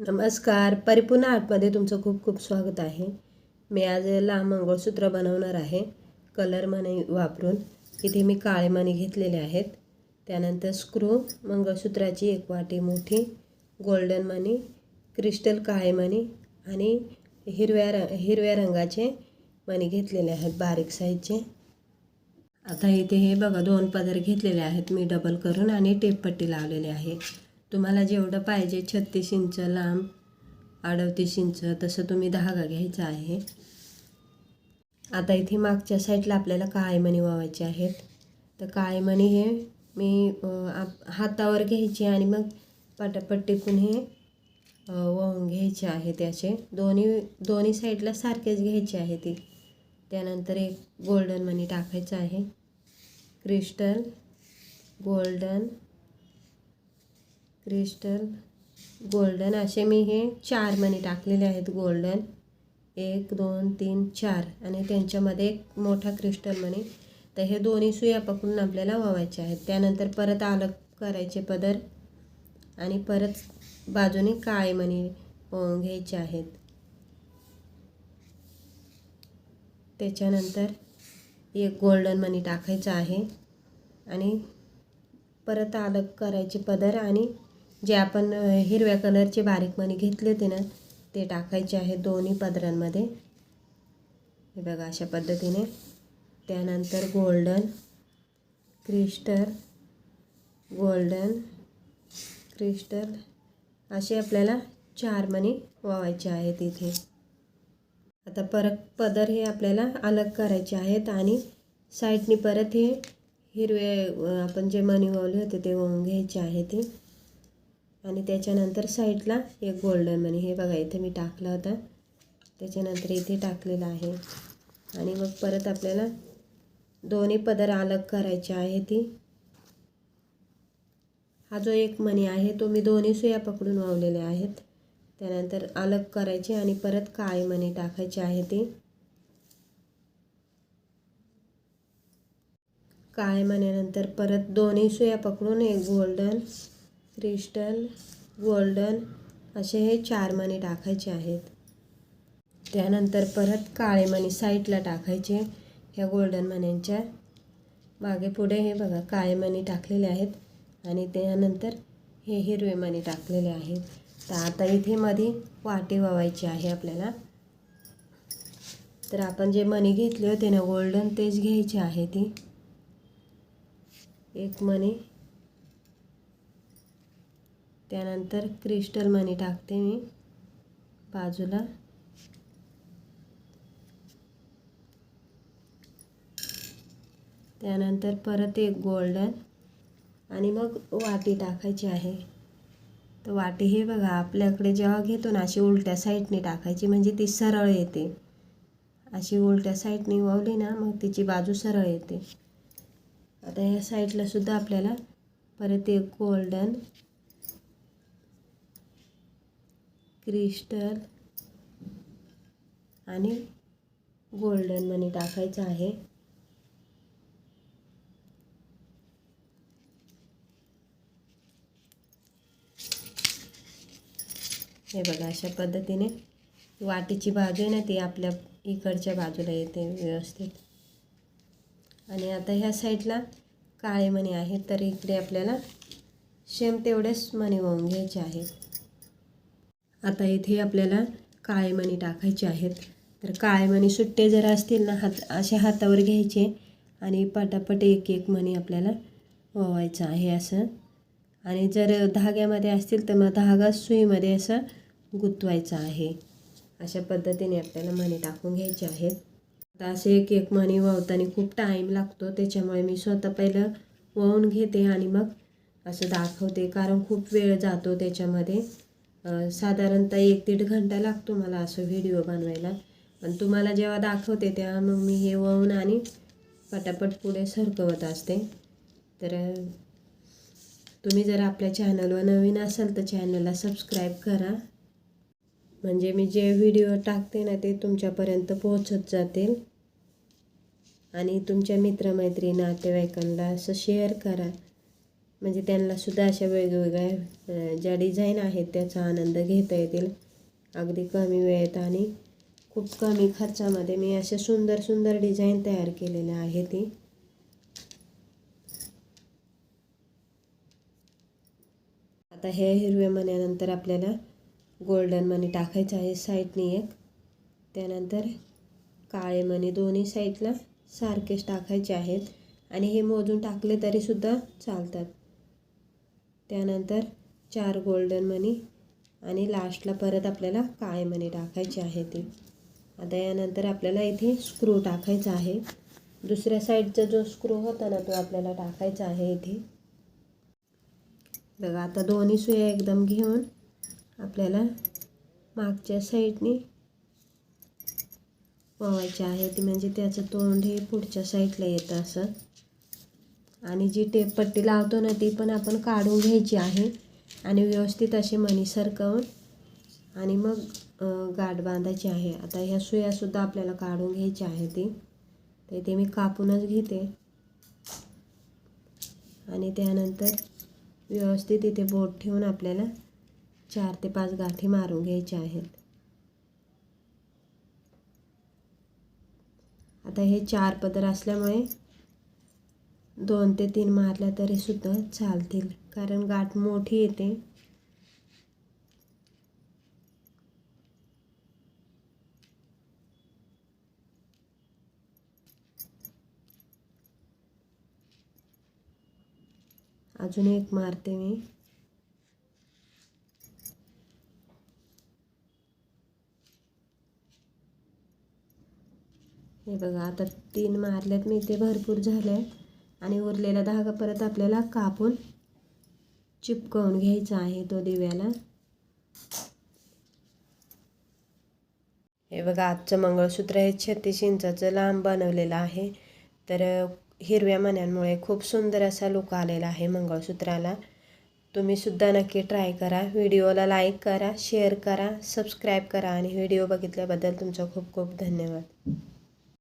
नमस्कार. परिपूर्ण आर्टमध्ये तुमचं खूप खूप स्वागत आहे. मी आज लांब मंगळसूत्र बनवणार आहे. कलर मणी वापरून. इथे मी काळे मणी घेतलेले आहेत. त्यानंतर स्क्रू मंगळसूत्राची एक वाटी मोठी गोल्डन मणी क्रिस्टल काळे मणी आणि हिरव्या रंग हिरव्या रंगाचे मणी घेतलेले आहेत बारीक साईजचे. आता इथे हे बघा दोन पदर घेतलेले आहेत. मी डबल करून आणि टेपपट्टी लावलेली आहे. तुम्हाला जेवढं पाहिजे छत्तीस इंच लांब अडतीस इंच तसं तुम्ही धागा घ्यायचा आहे. आता इथे मागच्या साईडला आपल्याला काळेमणी वावायचे आहेत. तर काळेमणी हे मी आप हातावर घ्यायचे आणि मग पटापट्टीकून हे वाहून घ्यायचे आहे त्याचे दोन्ही दोन्ही साईडला सारखेच घ्यायचे आहे ती. त्यानंतर एक गोल्डन मनी टाकायचं आहे. क्रिस्टल गोल्डन क्रिस्टल गोल्डन असे मी हे चार मणी टाकलेले आहेत गोल्डन. एक दोन तीन चार. आणि त्यांच्यामध्ये एक मोठा क्रिस्टल मणी. तर हे दोन्ही सुया पकडून आपल्याला वावायचे आहेत. त्यानंतर परत अलग करायचे पदर आणि परत बाजूने काळे मणी घ्यायचे आहेत. त्याच्यानंतर एक गोल्डन मनी टाकायचं आहे. आणि परत अलग करायचे पदर आणि जे आपण हिरव्या कलरचे बारीक मणी घेतले होते ना ते टाकायचे आहेत दोन्ही पदरांमध्ये. हे बघा अशा पद्धतीने. त्यानंतर गोल्डन क्रिस्टल गोल्डन क्रिस्टल. असे आपल्याला चार मणी वावायचे आहेत इथे. आता परत पदर हे आपल्याला अलग करायचे आहेत आणि साईडनी परत हे हिरवे आपण जे मणी वावले होते ते वाहून घ्यायचे आहे ते आणि त्याच्यानंतर साईडला एक गोल्डन मनी हे बघा इथे मी टाकला होता. त्याच्यानंतर इथे टाकलेलं आहे. आणि मग परत आपल्याला दोन्ही पदर अलग करायचे आहे ती. हा जो एक मणी आहे तो मी दोन्ही सुया पकडून वावलेले आहेत. त्यानंतर अलग करायचे आणि परत काळे मणी टाकायचे आहे ती. काळे मण्यानंतर परत दोन्ही सुया पकडून एक गोल्डन क्रिस्टल गोल्डन असे हे चार मणी टाकायचे आहेत. त्यानंतर परत काळे मणी साईडला टाकायचे ह्या गोल्डन मण्यांच्या. मागे पुढे हे बघा काळे मणी टाकलेले आहेत आणि त्यानंतर हे हिरवे मणी टाकलेले आहेत. तर आता इथे मध्ये वाटी वावायची आहे आपल्याला. तर आपण जे मणी घेतले होते ना गोल्डन तेच घ्यायचे आहे ती. एक मणी त्यानंतर क्रिस्टल मनी टाकते मी बाजूला. त्यानंतर परत एक गोल्डन आणि मग वाटी टाकायची आहे. तर वाटी हे बघा आपल्याकडे जेव्हा घेतो ना अशी उलट्या साईडने टाकायची म्हणजे ती सरळ येते. अशी उलट्या साईडने वावली ना मग तिची बाजू सरळ येते. आता या साईडलासुद्धा आपल्याला परत एक गोल्डन क्रिस्टल आणि गोल्डन मनी टाकायचं आहे. हे बघा अशा पद्धतीने वाटीची बाजू आहे ना ती आपल्या इकडच्या बाजूला येते व्यवस्थित. आणि आता ह्या साईडला काळे मणी आहेत तर इकडे आपल्याला सेम तेवढेच मणी वाहून घ्यायचे आहेत. आता इथे आपल्याला काळे मणी टाकायचे आहेत. तर काळे मणी सुट्टे जर असतील ना हात असे हातावर घ्यायचे आणि पटापट एक एक मणी आपल्याला ओवायचं आहे असं. आणि जर धाग्यामध्ये असतील तर मग धागा सुईमध्ये असं गुंतवायचा आहे. अशा पद्धतीने आपल्याला मणी टाकून घ्यायचे आहेत. आता असे एक एक मणी ववताना खूप टाईम लागतो त्याच्यामुळे मी स्वतः पहिलं वळून घेते आणि मग असं दाखवते कारण खूप वेळ जातो त्याच्यामध्ये. साधारणतः एक दीड घंटा लागतो मला असं व्हिडिओ बनवायला. पण तुम्हाला जेव्हा दाखवते तेव्हा मग मी हे वाहून आणि पटापट पुढे सरकवत असते. तर तुम्ही जर आपल्या चॅनलवर नवीन असाल तर चॅनलला सबस्क्राईब करा. म्हणजे मी जे व्हिडिओ टाकते ना ते तुमच्यापर्यंत पोहोचत जातील. आणि तुमच्या मित्रमैत्री नातेवाईकांना असं शेअर करा. म्हणजे त्यांनासुद्धा अशा वेगवेगळ्या ज्या डिझाईन आहेत त्याचा आनंद घेता येतील. अगदी कमी वेळेत आणि खूप कमी खर्चामध्ये मी अशा सुंदर सुंदर डिझाईन तयार केलेल्या आहे ती. आता हे हिरव्या मण्यानंतर आपल्याला गोल्डन मनी टाकायचं आहे साईडनी एक. त्यानंतर काळे मणी दोन्ही साईडला सारखेच टाकायचे आहेत. आणि हे मोजून टाकले तरीसुद्धा चालतात. त्यानंतर चार गोल्डन मनी आणि लास्टला परत आपल्याला काळे मनी टाकायचे आहे ते. आता यानंतर आपल्याला इथे स्क्रू टाकायचा आहे. दुसऱ्या साईडचा जो स्क्रू होता ना तो आपल्याला टाकायचा आहे इथे. बघा आता दोन्ही सुया एकदम घेऊन आपल्याला मागच्या साईडने ववायचे आहे. ती म्हणजे त्याचं तोंड हे पुढच्या साईडला येतं असं. आणि जी टेप पट्टी लावतो ना ती पण आपण काढून घ्यायची आहे. आणि व्यवस्थित असे मणी सरकवून आणि मग गाठ बांधायची आहे. आता ह्या सुयासुद्धा आपल्याला काढून घ्यायची आहे ती. तर ते मी कापूनच घेते. आणि त्यानंतर व्यवस्थित इथे बोट ठेवून आपल्याला चार ते पाच गाठी मारून घ्यायच्या आहेत. आता हे चार पदर असल्यामुळे दोन ते तीन मारल्या तरीसुद्धा चालतील. कारण गाठ मोठी येते. अजून एक मारते मी. हे बघा आता तीन मारल्यात मी ते भरपूर झाले आणि उरलेला धागा परत आपल्याला कापून चिपकवून घ्यायचा आहे तो दिव्याला. हे बघा आजचं मंगळसूत्र हे छत्तीस इंचाचं लांब बनवलेलं आहे. तर हिरव्या मण्यांमुळे खूप सुंदर असा लुक आलेला आहे मंगळसूत्राला. तुम्हीसुद्धा नक्की ट्राय करा. व्हिडिओला लाईक करा शेअर करा सबस्क्राईब करा आणि व्हिडिओ बघितल्याबद्दल तुमचा खूप खूप धन्यवाद.